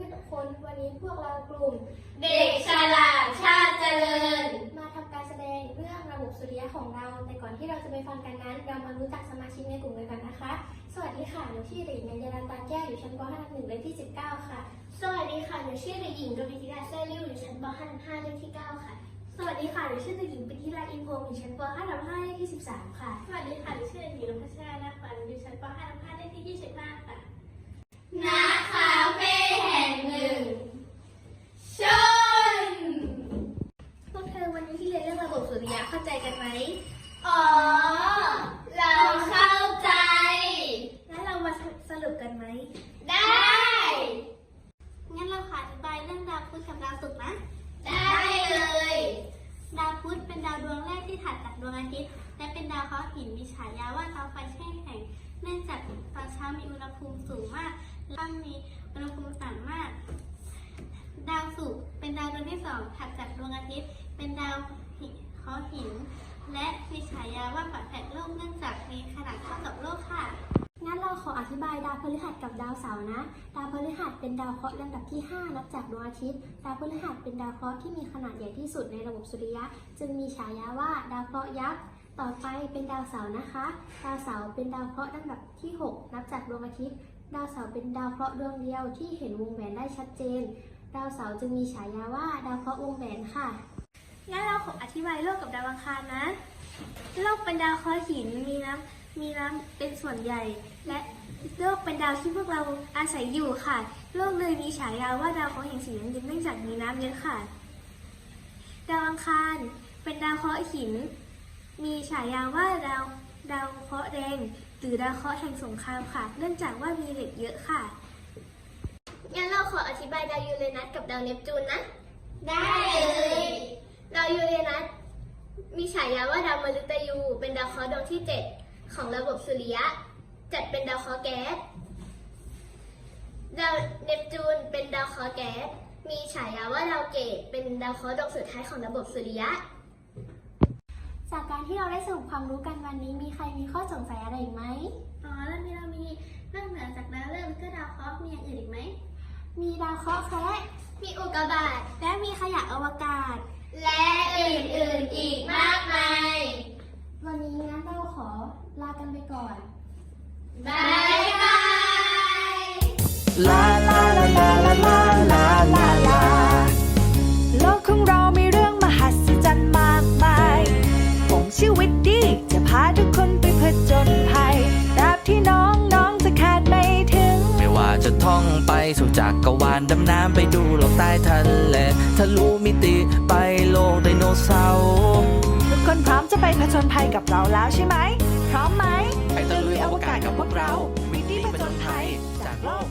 นี้พวกเรากลุ่ม เด็กฉลาดชาติเจริญ มาทำการแสดงเรื่องระบบสุริยะของเรา แต่ก่อนที่เราจะไปฟังกันนั้น เรามารู้จักสมาชิกในกลุ่มกันก่อนนะคะ สวัสดีค่ะหนูชื่อเด็กหญิงยารันตาแก้วอยู่ชั้นป .5 ทับหนึ่งเลขที่ 19 ค่ะ สวัสดีค่ะหนูชื่อเด็กหญิงดวิธิดาแซ่ลิวอยู่ชั้นป .5 ทับ5เลขที่ 9 ค่ะ สวัสดีค่ะหนูชื่อเด็กหญิงปิธิราอินพงศ์อยู่ชั้นป .5 ทับ5เลขที่ 13 ค่ะ สวัสดีค่ะหนูชื่อเด็กหญิงรัชชานาฝันอยู่ชั้นป .5 ทับ5เลขที่ 25 ค่ะ ณคาเฟ่แห่งหนึ่งชน พวกเธอวันนี้ที่เรียนเรื่องระบบสุริยะเข้าใจกัน ไหม อ๋อ เราเข้าใจงั้นเรามาสรุปกันไหม ได้ งั้นเราขออธิบายเรื่องดาวพุธกับดาวศุกร์นะ ได้เลย ดาวพุธเป็นดาวดวงแรกที่ถัดจากดวงอาทิตย์ และเป็นดาวเคราะห์หินมีฉายาว่าดาวไฟแช่แข็ง เนื่องจากตอนเช้ามีอุณหภูมิสูงมากและค่ำมีอุณหภูมิต่ำมาก ดาวศุกร์เป็นดาวดวงที่สองถัดจากดวงอาทิตย์ เป็นดาวหิน เคราะห์หิน และมีฉายาว่าปัดแผดโลกเนื่องจากมีขนาดเท่ากับโลกค่ะ งั้นเราขออธิบายดาวพฤหัสกับดาวเสาร์นะ ดาวพฤหัสเป็นดาวเคราะห์ลำดับที่ 5 นับจากดวงอาทิตย์ ดาวพฤหัสเป็นดาวเคราะห์ที่มีขนาดใหญ่ที่สุดในระบบสุริยะ จึงมีฉายาว่าดาวเคราะห์ยักษ์ต่อไปเป็นดาวเสาร์นะคะ ดาวเสาร์เป็นดาวเคราะห์ลำดับที่ 6 นับจากดวงอาทิตย์ ดาวเสาร์เป็นดาวเคราะห์ดวงเดียวที่เห็นวงแหวนได้ชัดเจน ดาวเสาร์จึงมีฉายาว่าดาวเคราะห์วงแหวนค่ะ งั้นเราขออธิบายโลกกับดาวอังคารนะ โลกเป็นดาวเคราะห์หินมีน้ำมีน้ำเป็นส่วนใหญ่ และโลกเป็นดาวที่พวกเราอาศัยอยู่ค่ะ โลกเลยมีฉายาว่าดาวเคราะห์หินสีน้ำเงินเนื่องจากมีน้ำเยอะค่ะ ดาวอังคารเป็นดาวเคราะห์หิน มีฉายาว่าดาวดาวเคราะห์แดงหรือดาวเคราะห์แห่งสงครามค่ะ เนื่องจากว่ามีเหล็กเยอะค่ะ งั้นเราขออธิบายดาวยูเรนัสกับดาวเนปจูนนะ ได้เลย ดาวยูเรนัสมีฉายาว่าดาวมฤตยู เป็นดาวเคราะห์ดวงที่ 7 ของระบบสุริยะ จัดเป็นดาวเคราะห์แก๊ส ดาวเนปจูนเป็นดาวเคราะห์แก๊ส มีฉายาว่าดาวเกต เป็นดาวเคราะห์ดวงสุดท้ายของระบบสุริยะ จากการที่เราได้สรุปความรู้กันวันนี้มีใครมีข้อสงสัยอะไรอีกไหมอ๋อแล้วนี่เรามีนอกเหนือจากดาวฤกษ์ก็ดาวเคราะห์มีอย่างอื่นอีกไหม มีดาวเคราะห์แคระมีอุกกาบาตและมีขยะอวกาศ และอื่นๆอีกมากมาย วันนี้งั้นเราขอ ลากันไปก่อนบายบาย ลาลาลาลาลาลาลาลาลาโลกของเรามีเรื่องมหัศจรรย์มากมายผมชื่อวิตตี้จะพาทุกคนไปผจญภัยตราบที่น้องน้องจะคาดไม่ถึง ไม่ว่าจะท่องไปสู่จักรวาลดำน้ำไปดูโลกใต้ทะเลทะลุมิติไปโลกไดโนเสาร์ทุกคนพร้อมจะไปผจญภัยกับเราแล้วใช่ไหม พร้อมไหมไปตะลุยอวกาศกับพวกเราวิตตี้ประจนภัยจากโลก